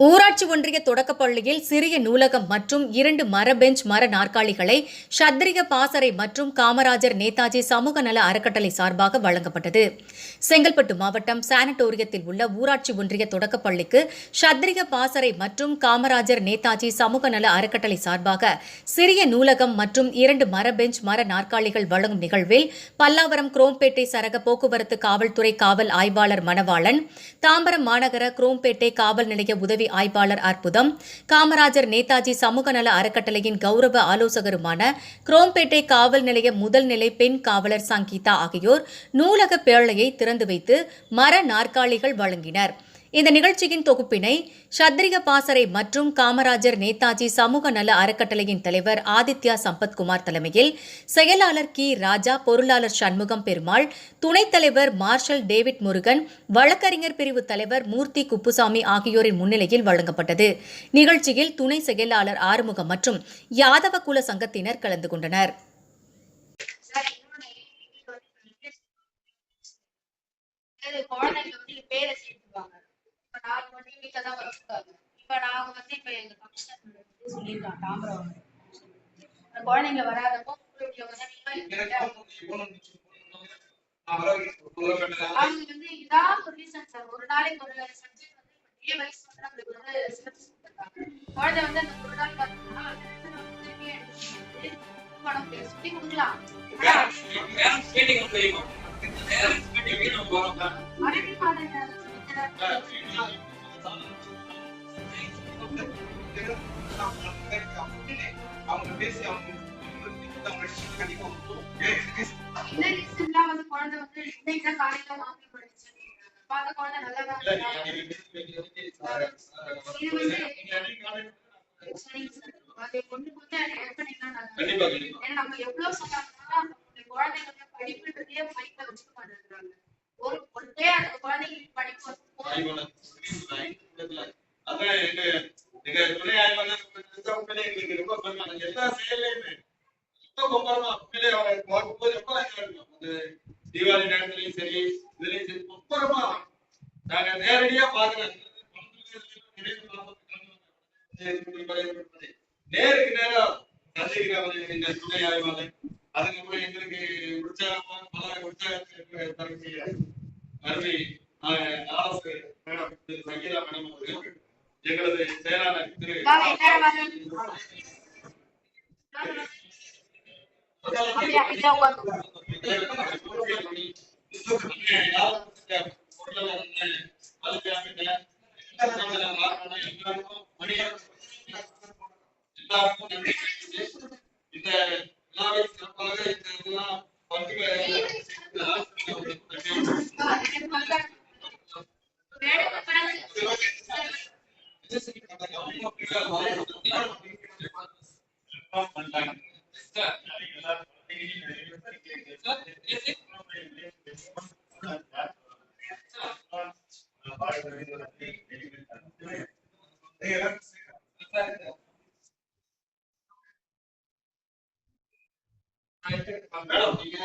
ஊராட்சி ஒன்றிய தொடக்கப்பள்ளியில் சிறிய நூலகம் மற்றும் இரண்டு மர பெஞ்ச் மர நாற்காலிகளை சத்திரிய பாசறை மற்றும் காமராஜர் நேதாஜி சமூக நல அறக்கட்டளை சார்பாக வழங்கப்பட்டது. செங்கல்பட்டு மாவட்டம் சானிட்டோரியத்தில் உள்ள ஊராட்சி ஒன்றிய தொடக்கப்பள்ளிக்கு சத்திரிய பாசறை மற்றும் காமராஜர் நேதாஜி சமூக நல அறக்கட்டளை சார்பாக சிறிய நூலகம் மற்றும் இரண்டு மர பெஞ்ச் மர நாற்காலிகள் வழங்கும் நிகழ்வில் பல்லாவரம் குரோம்பேட்டை சரக போக்குவரத்து காவல்துறை காவல் ஆய்வாளர் மணவாளன் தாம்பரம் மாநகர குரோம்பேட்டை காவல் நிலைய உதவி ஆய்வாளர் அற்புதம் காமராஜர் நேதாஜி சமூக நல அறக்கட்டளையின் கௌரவ ஆலோசகருமான குரோம்பேட்டை காவல் நிலைய முதல் நிலை பெண் காவலர் சங்கீதா ஆகியோர் நூலக பேழையை திறந்து வைத்து மர நாற்காலிகள் வழங்கினர். இந்த நிகழ்ச்சியின் தொகுப்பினை சத்திரிய பாசறை மற்றும் காமராஜர் நேதாஜி சமூக நல அறக்கட்டளையின் தலைவர் ஆதித்யா சம்பத்குமார் தலைமையில் செயலாளர் கி. ராஜா பொருளாளர் சண்முகம் பெருமாள் துணைத் தலைவர் மார்ஷல் டேவிட் முருகன் வழக்கறிஞர் பிரிவு தலைவர் மூர்த்தி குப்புசாமி ஆகியோரின் முன்னிலையில் வழங்கப்பட்டது. நிகழ்ச்சியில் துணை செயலாளர் ஆறுமுகம் மற்றும் யாதவ குல சங்கத்தினர் கலந்து கொண்டனர். குழந்தைங்க வந்து பேரை வந்து வீட்டுல தான் வச்சுருக்காங்க இப்ப நாங்க வந்து இப்ப எங்க ஃபங்க்ஷன் வந்து சொல்லியிருக்காங்க தாம்பரம் அந்த குழந்தைங்க வராதப்போ உங்களுடைய அவங்க வந்து இதான் ஒரு ரீசன் சார். ஒரு நாளைக்கு ஒரு சப்ஜெக்ட் வந்து டே வைஸ் வந்து நம்மளுக்கு வந்து சிலபஸ் குழந்தை வந்து அந்த ஒரு நாள் திருப்பி எடுத்து முடியாது சொல்லி கொடுக்கலாம். அரபி மாதிரி அவங்க பேசி அவங்க இந்த ரீசன்ல வந்து குழந்தை வந்து இன்னைக்கு தான் காலையில வாங்கி படிச்சு பார்த்த குழந்தை நல்லா தான் இது வந்து அதை கொண்டு வந்து help பண்ணீங்கன்னா ஏன்னா நம்ம எவ்வளவு சொன்னாங்கன்னா இந்த குழந்தைங்க படிப்புன்றதே மைண்ட்ல வச்சுக்க மாட்டேங்கிறாங்க. ஒரு ஒரு அந்த குழந்தைங்களுக்கு படிப்பு அதான் எங்க துணை ஆய்வாளர் எங்களுக்கு ரொம்ப பெருமை எல்லா செயலையுமே உண்மையிலே அவரை பார்க்கும்போது ரொம்ப இருக்கும் அந்த தீபாவளி நேரத்துலயும் சரி இதுலயும் சரி நாங்க நேரடியா பாக்குறேன் நேருக்கு நேரம் சந்திக்கிறவர் இந்த துணை ஆய்வாளர் அதுக்கப்புறம் எங்களுக்கு உற்சாகமா பல உற்சாகத்தை தரக்கூடிய அருமை மேடம் திரு சங்கீதா மேடம் அவர்கள் எங்களது செயலாளர் திரு எல்லாரும் மேடம் நீங்க